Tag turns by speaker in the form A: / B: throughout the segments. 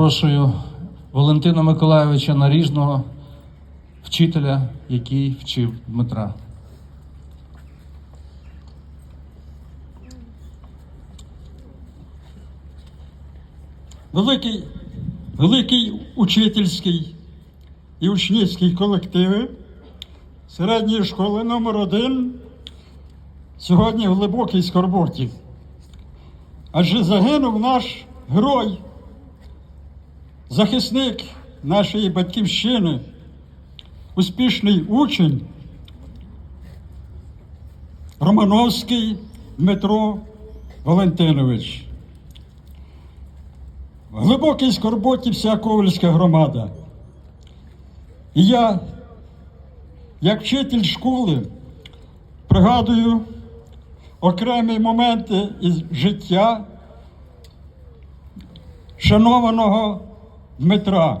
A: запрошую Валентина Миколайовича Наріжного, вчителя, який вчив Дмитра.
B: Великий, великий учительський і учнівський колективи середньої школи номер 1 сьогодні в глибокій скорботі. Адже загинув наш герой, захисник нашої батьківщини, успішний учень Романовський Дмитро Валентинович. В глибокій скорботі вся Ковальська громада. І я, як вчитель школи, пригадую окремі моменти із життя шанованого Дмитра.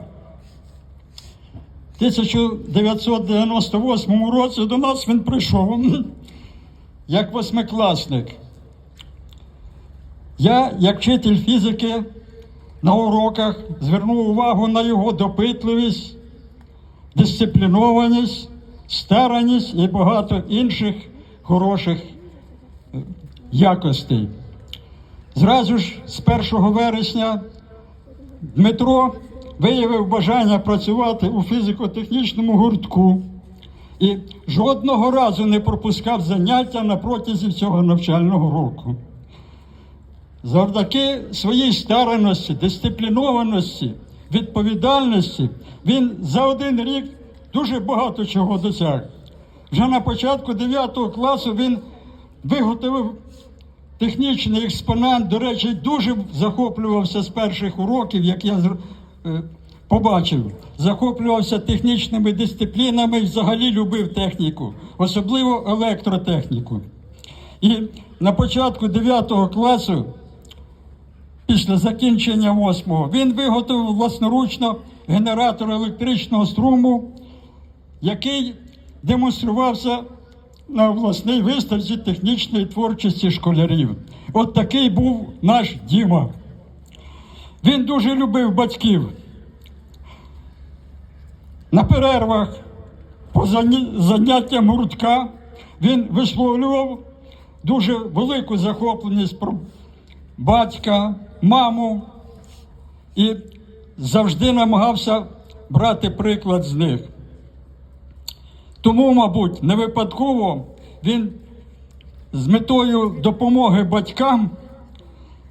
B: В 1998 році до нас він прийшов як восьмикласник. Я, як вчитель фізики, на уроках звернув увагу на його допитливість, дисциплінованість, старанність і багато інших хороших е, якостей. Зразу ж з 1 вересня Дмитро виявив бажання працювати у фізико-технічному гуртку і жодного разу не пропускав заняття на протязі всього навчального року. Завдяки своїй старанності, дисциплінованості, відповідальності він за один рік дуже багато чого досяг. Вже на початку 9 класу він виготовив технічний експонат. До речі, дуже захоплювався з перших уроків, як я побачив. Захоплювався технічними дисциплінами і взагалі любив техніку, особливо електротехніку. І на початку 9 класу після закінчення восьмого він виготовив власноручно генератор електричного струму, який демонструвався на обласній виставці технічної творчості школярів. От такий був наш Діма. Він дуже любив батьків. На перервах по заняттям гуртка він висловлював дуже велику захопленість про батька, маму і завжди намагався брати приклад з них. Тому, мабуть, не випадково він з метою допомоги батькам,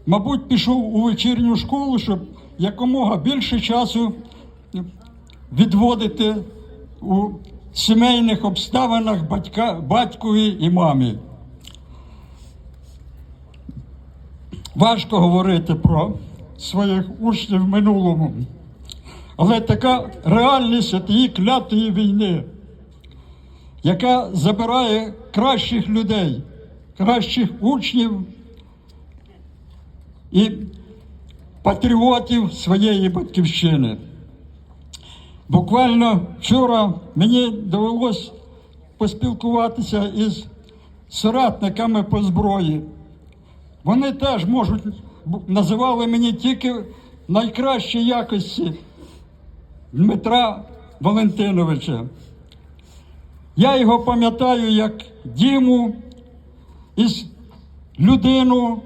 B: мабуть, пішов у вечірню школу, щоб якомога більше часу відводити у сімейних обставинах батька, батькові і мамі. Важко говорити про своїх учнів в минулому, але така реальність її клятої війни, яка забирає кращих людей, кращих учнів і патріотів своєї батьківщини. Буквально вчора мені довелось поспілкуватися із соратниками по зброї. Вони теж можуть називали мені тільки найкращі якості Дмитра Валентиновича. Я його пам'ятаю як Діму із людину,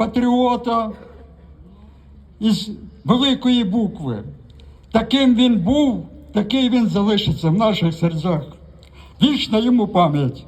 B: патріота із великої букви. Таким він був, такий він залишиться в наших серцях. Вічна йому пам'ять.